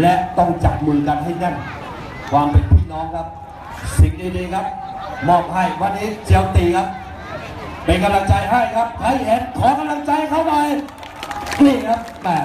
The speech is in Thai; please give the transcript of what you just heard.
และต้องจับมือกันให้แน่น ความเป็นพี่น้องครับ สิ่งดีๆครับ มอบให้วันนี้เจียวตีครับ เป็นกำลังใจให้ครับใครเห็นขอกำลังใจเข้าไปนี่ครับแต่